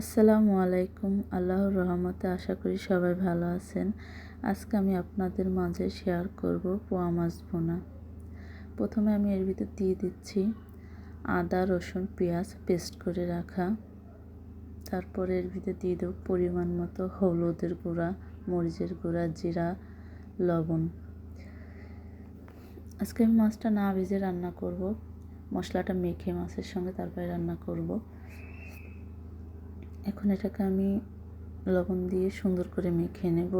আসসালামু আলাইকুম। আল্লাহর রহমতে আশা করি সবাই ভালো আছেন। আজকে আমি আপনাদের মাঝে শেয়ার করব পোয়া মাছ ভোনা। প্রথমে আমি এর ভিতর দিয়ে দিচ্ছি আদা, রসুন, পেঁয়াজ পেস্ট করে রাখা। তারপরে এর ভিতর দিয়ে দেবো পরিমাণ মতো হলুদের গুঁড়া, মরিচের গুঁড়া, জিরা, লবণ। আজকে আমি মাছটা না ভেজে রান্না করব। মশলাটা মেখে মাছের সঙ্গে তারপরে রান্না করব। এখন এটাকে আমি লবণ দিয়ে সুন্দর করে মেখে নেব।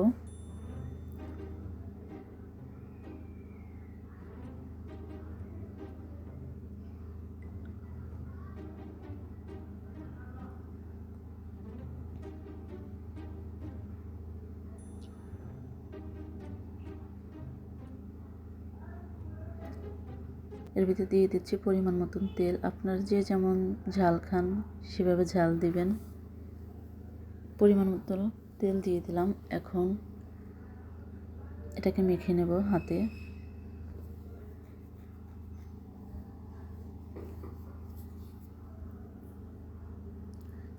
এর ভিতরে দিয়ে দিচ্ছি পরিমাণ মতন তেল। আপনার যে যেমন ঝাল খান, সেভাবে ঝাল দিবেন। পরিমাণ মতো তেল দিয়ে দিলাম। এখন এটাকে মেখে নেব হাতে।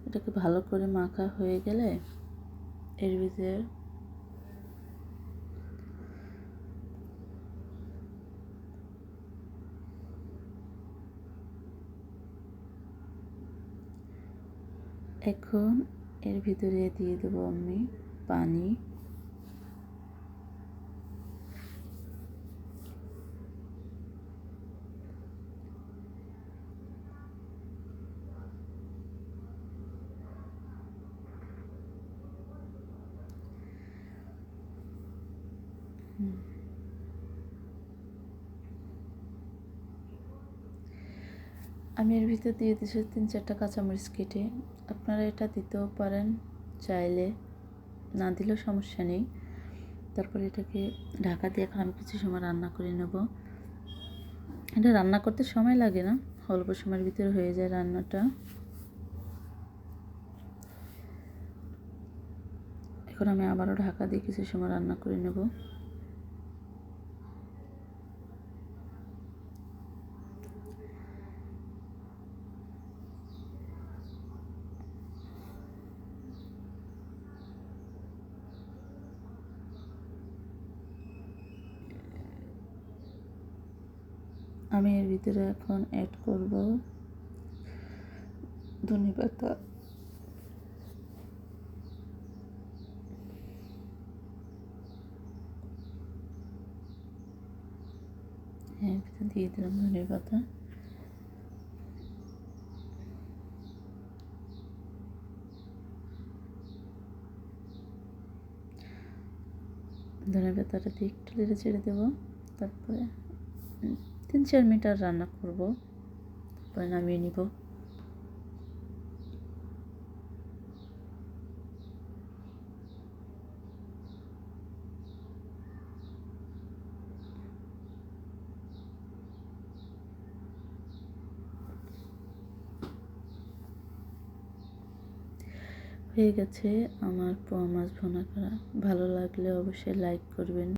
এটাকে ভালো করে মাখা হয়ে গেলে এর ভিতরে এখন এর ভিতরে দিয়ে দেবো আমি পানি। আমি এর ভিতর দিয়ে দিয়েছি তিন চারটা কাঁচামরিচ কেটে। আপনারা এটা দিতেও পারেন, চাইলে না দিলেও সমস্যা নেই। তারপরে এটাকে ঢাকা দিয়ে এখন আমি কিছু সময় রান্না করে নেব। এটা রান্না করতে সময় লাগে না, অল্প সময়ের ভিতরে হয়ে যায় রান্নাটা। এখন আমি আবারও ঢাকা দিয়ে কিছু সময় রান্না করে নেব। আমি এর ভিতরে এখন অ্যাড করব। ধনে পাতা। হ্যাঁ দিয়ে দিলাম ধনে পাতা। ধনে পাতাটা দিয়ে একটু লেড়ে ছেড়ে দেবো, তারপরে তিন চার মিটার রান্না করব। তারপরে নামিয়ে নিব। হয়ে গেছে আমার পোয়া মাছ ভোনা করা। ভালো লাগলে অবশ্যই লাইক করবেন।